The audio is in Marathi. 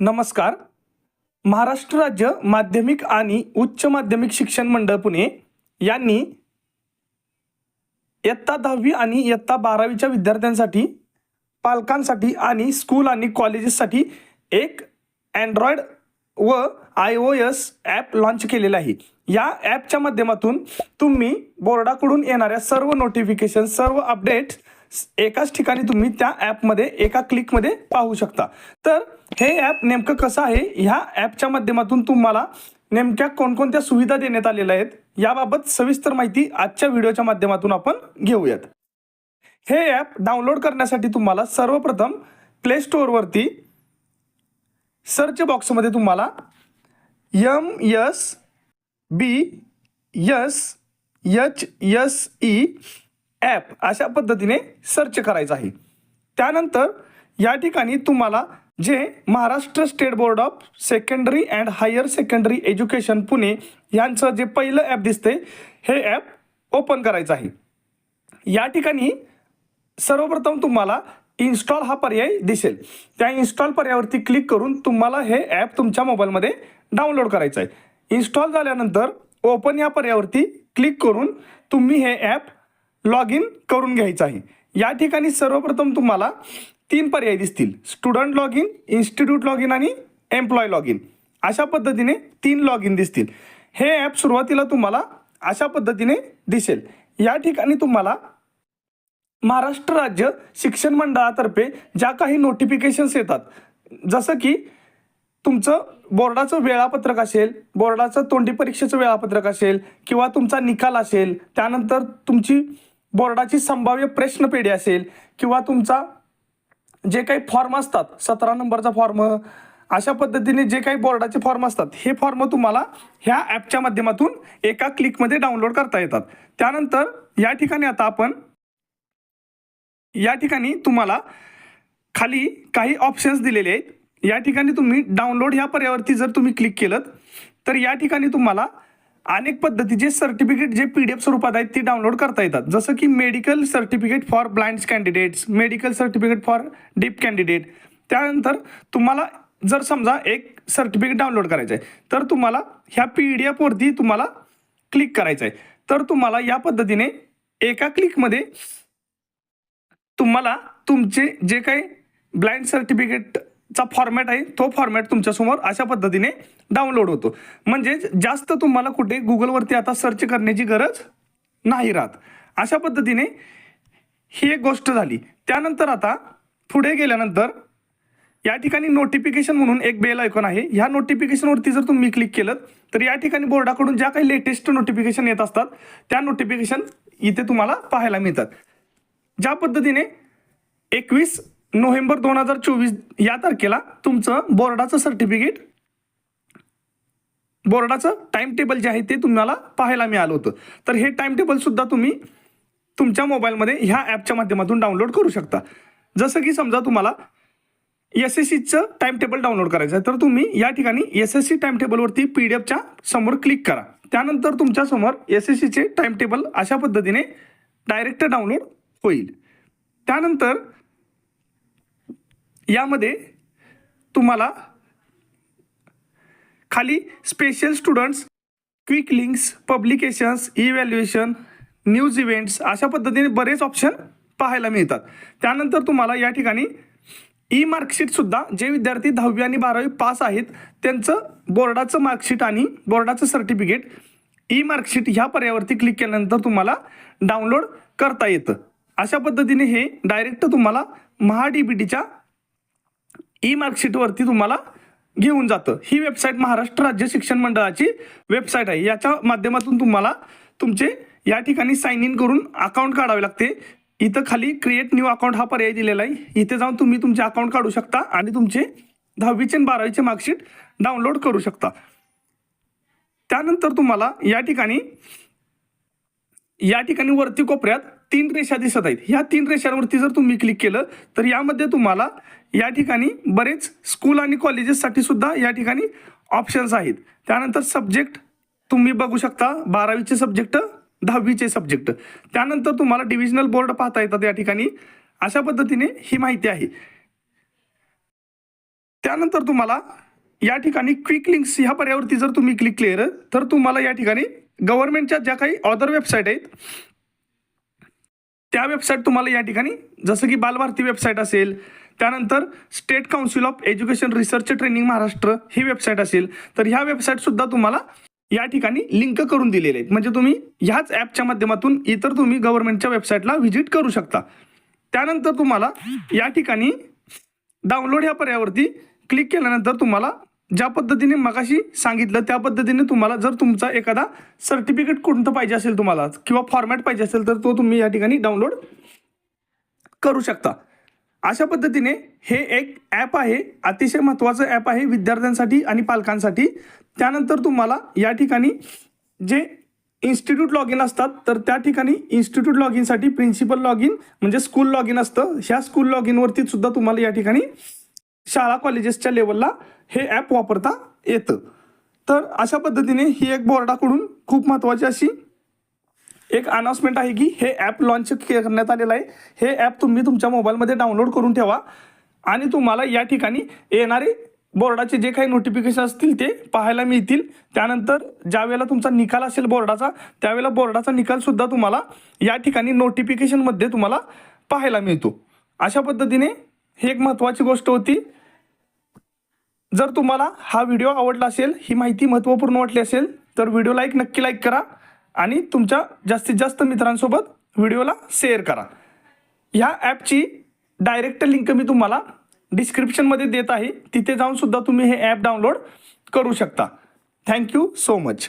नमस्कार. महाराष्ट्र राज्य माध्यमिक आणि उच्च माध्यमिक शिक्षण मंडळ पुणे यांनी इयत्ता दहावी आणि इयत्ता बारावीच्या विद्यार्थ्यांसाठी पालकांसाठी आणि स्कूल आणि कॉलेजेससाठी एक अँड्रॉइड व I O S app launch केलेलं आहे. या ॲपच्या माध्यमातून तुम्ही बोर्डाकडून येणाऱ्या सर्व नोटिफिकेशन सर्व अपडेट एकाच ठिकाणी तुम्ही त्या ॲपमध्ये एका क्लिकमध्ये पाहू शकता. तर हे ॲप नेमकं कसं आहे? ह्या ॲपच्या माध्यमातून तुम्हाला नेमक्या कोणकोणत्या सुविधा देण्यात आलेल्या आहेत? याबाबत सविस्तर माहिती आजच्या व्हिडिओच्या माध्यमातून आपण घेऊयात. हे ॲप डाउनलोड करण्यासाठी तुम्हाला सर्वप्रथम प्ले स्टोअरवरती सर्च बॉक्समध्ये तुम्हाला M S B S H S E app अशा पद्धतीने सर्च करायचं आहे. त्यानंतर या ठिकाणी तुम्हाला जे Maharashtra state board of secondary and higher secondary education Pune यांचं जे पहिलं ॲप दिसते हे ॲप ओपन करायचं आहे. या ठिकाणी सर्वप्रथम तुम्हाला इन्स्टॉल हा पर्याय दिसेल. त्या इन्स्टॉल पर्यायावरती क्लिक करून तुम्हाला हे ॲप तुमच्या मोबाईलमध्ये डाउनलोड करायचं आहे. इन्स्टॉल झाल्यानंतर ओपन या पर्यायावरती क्लिक करून तुम्ही हे ॲप लॉग इन करून घ्यायचं आहे. या ठिकाणी सर्वप्रथम तुम्हाला तीन पर्याय दिसतील. Student log in institute log in आणि एम्प्लॉय लॉग इन अशा पद्धतीने तीन लॉग इन दिसतील. हे ॲप सुरुवातीला तुम्हाला अशा पद्धतीने दिसेल. या ठिकाणी तुम्हाला महाराष्ट्र राज्य शिक्षण मंडळातर्फे ज्या काही नोटिफिकेशन्स येतात जसं की तुमचं बोर्डाचं वेळापत्रक असेल बोर्डाचं तोंडी परीक्षेचं वेळापत्रक असेल किंवा तुमचा निकाल असेल त्यानंतर तुमची बोर्डाची संभाव्य प्रश्नपेढी असेल किंवा तुमचा जे काही फॉर्म असतात सतरा नंबरचा फॉर्म अशा पद्धतीने जे काही बोर्डाचे फॉर्म असतात हे फॉर्म तुम्हाला ह्या ॲपच्या माध्यमातून एका क्लिकमध्ये डाउनलोड करता येतात. त्यानंतर या ठिकाणी आता आपण या ठिकाणी तुम्हाला खाली काही ऑप्शन्स दिलेले आहेत. या ठिकाणी तुम्ही डाउनलोड ह्या पर्यावरती जर तुम्ही क्लिक केलं तर या ठिकाणी तुम्हाला अनेक पद्धतीचे certificate J P D F स्वरूपात आहेत ती डाउनलोड करता येतात. जसं की medical certificate for blind candidates medical certificate for deaf candidate त्यानंतर तुम्हाला जर समजा एक सर्टिफिकेट डाउनलोड करायचं आहे तर तुम्हाला ह्या पी डी एफवरती तुम्हाला क्लिक करायचं आहे. तर तुम्हाला या पद्धतीने एका क्लिकमध्ये तुम्हाला तुमचे जे काही ब्लाइंड सर्टिफिकेट चा फॉर्मॅट आहे. तो फॉर्मॅट तुमच्यासमोर अशा पद्धतीने डाउनलोड होतो. म्हणजेच जास्त तुम्हाला कुठे गुगलवरती आता सर्च करण्याची गरज नाही राहत. अशा पद्धतीने ही एक गोष्ट झाली. त्यानंतर आता पुढे गेल्यानंतर या ठिकाणी नोटिफिकेशन म्हणून एक बेल आयकॉन आहे. ह्या नोटिफिकेशनवरती जर तुम्ही क्लिक केलं तर या ठिकाणी बोर्डाकडून ज्या काही लेटेस्ट नोटिफिकेशन येत असतात त्या नोटिफिकेशन इथे तुम्हाला पाहायला मिळतात. ज्या पद्धतीने एकवीस नोव्हेंबर दोन हजार चोवीस या तारखेला तुमचं बोर्डाचं सर्टिफिकेट बोर्डाचं टाइम टेबल जे आहे ते तुम्हाला पाहायला मिळालं होतं. तर हे टाइम टेबल सुद्धा तुम्ही तुमच्या मोबाईलमध्ये ह्या ॲपच्या माध्यमातून डाउनलोड करू शकता. जसं की समजा तुम्हाला एस एस सीचं टाइम टेबल डाउनलोड करायचं आहे तर तुम्ही या ठिकाणी एस एस सी टाइम टेबलवरती पी डी एफच्या समोर क्लिक करा. त्यानंतर तुमच्यासमोर एस एस सीचे टाइम टेबल अशा पद्धतीने डायरेक्ट डाउनलोड होईल. त्यानंतर यामध्ये तुम्हाला खाली special students quick links publications evaluation news events अशा पद्धतीने बरेच ऑप्शन पाहायला मिळतात. त्यानंतर तुम्हाला या ठिकाणी ई मार्कशीटसुद्धा जे विद्यार्थी दहावी आणि बारावी पास आहेत त्यांचं बोर्डाचं मार्कशीट आणि बोर्डाचं सर्टिफिकेट ई मार्कशीट ह्या पर्यावरती क्लिक केल्यानंतर तुम्हाला डाउनलोड करता येतं. अशा पद्धतीने हे डायरेक्ट तुम्हाला महा डी बी टीच्या ई मार्कशीटवरती तुम्हाला घेऊन जातं. ही वेबसाईट महाराष्ट्र राज्य शिक्षण मंडळाची वेबसाईट आहे. याच्या माध्यमातून तुम्हाला तुमचे या ठिकाणी साईन इन करून अकाउंट काढावे लागते. इथं खाली क्रिएट न्यू अकाउंट हा पर्याय दिलेला आहे. इथे जाऊन तुम्ही तुमचे अकाउंट काढू शकता आणि तुमचे दहावीचे आणि बारावीचे मार्कशीट डाउनलोड करू शकता. त्यानंतर तुम्हाला या ठिकाणी या ठिकाणी वरती कोपऱ्यात तीन रेषा दिसत आहेत. ह्या तीन रेषांवरती जर तुम्ही क्लिक केलं तर यामध्ये तुम्हाला या ठिकाणी बरेच स्कूल आणि कॉलेजेससाठी सुद्धा या ठिकाणी ऑप्शन्स आहेत. त्यानंतर सब्जेक्ट तुम्ही बघू शकता बारावीचे सब्जेक्ट दहावीचे सब्जेक्ट त्यानंतर तुम्हाला डिव्हिजनल बोर्ड पाहता येतात या ठिकाणी. अशा पद्धतीने ही माहिती आहे. त्यानंतर तुम्हाला या ठिकाणी क्विक लिंक्स ह्या पर्यावरती जर तुम्ही क्लिक केलं तर तुम्हाला या ठिकाणी गव्हर्नमेंटच्या ज्या काही अदर वेबसाईट आहेत त्या वेबसाईट तुम्हाला या ठिकाणी जसं की बालभारती वेबसाईट असेल त्यानंतर state council of education research training Maharashtra he website असेल तर ह्या वेबसाईटसुद्धा तुम्हाला या ठिकाणी लिंक करून दिलेले आहेत. म्हणजे तुम्ही ह्याच ॲपच्या माध्यमातून इतर तुम्ही गव्हर्नमेंटच्या वेबसाईटला व्हिजिट करू शकता. त्यानंतर तुम्हाला या ठिकाणी डाउनलोड ह्या पर्यावरती क्लिक केल्यानंतर तुम्हाला ज्या पद्धतीने मगाशी सांगितलं त्या पद्धतीने तुम्हाला जर तुमचा एखादा सर्टिफिकेट कोणतं पाहिजे असेल तुम्हाला किंवा फॉर्मॅट पाहिजे असेल तर तो तुम्ही या ठिकाणी डाउनलोड करू शकता. अशा पद्धतीने हे एक ॲप आहे अतिशय महत्त्वाचं ॲप आहे विद्यार्थ्यांसाठी आणि पालकांसाठी. त्यानंतर तुम्हाला या ठिकाणी जे इन्स्टिट्यूट लॉग इन असतात तर त्या ठिकाणी इन्स्टिट्यूट लॉग इनसाठी प्रिन्सिपल लॉग इन म्हणजे स्कूल लॉग इन असतं. ह्या स्कूल लॉग इनवरती सुद्धा तुम्हाला या ठिकाणी शाळा कॉलेजेसच्या लेवलला हे ॲप वापरता येतं. तर अशा पद्धतीने ही एक बोर्डाकडून खूप महत्त्वाची अशी एक अनाउन्समेंट आहे की हे ॲप लॉन्च करण्यात आलेलं आहे. हे ॲप तुम्ही तुमच्या मोबाईलमध्ये डाउनलोड करून ठेवा. आणि तुम्हाला या ठिकाणी येणारे बोर्डाचे जे काही नोटिफिकेशन असतील ते पाहायला मिळतील. त्यानंतर ज्यावेळेला तुमचा निकाल असेल बोर्डाचा त्यावेळेला बोर्डाचा निकालसुद्धा तुम्हाला या ठिकाणी नोटिफिकेशनमध्ये तुम्हाला पाहायला मिळतो. अशा पद्धतीने ही एक महत्त्वाची गोष्ट होती. जर तुम्हाला हा व्हिडिओ आवडला असेल ही माहिती महत्त्वपूर्ण वाटली असेल तर व्हिडिओला एक नक्की लाईक करा आणि तुमच्या जास्तीत जास्त मित्रांसोबत व्हिडिओला शेअर करा. ह्या ॲपची डायरेक्ट लिंक मी तुम्हाला डिस्क्रिप्शनमध्ये देत आहे. तिथे जाऊनसुद्धा तुम्ही हे ॲप डाउनलोड करू शकता. Thank you so much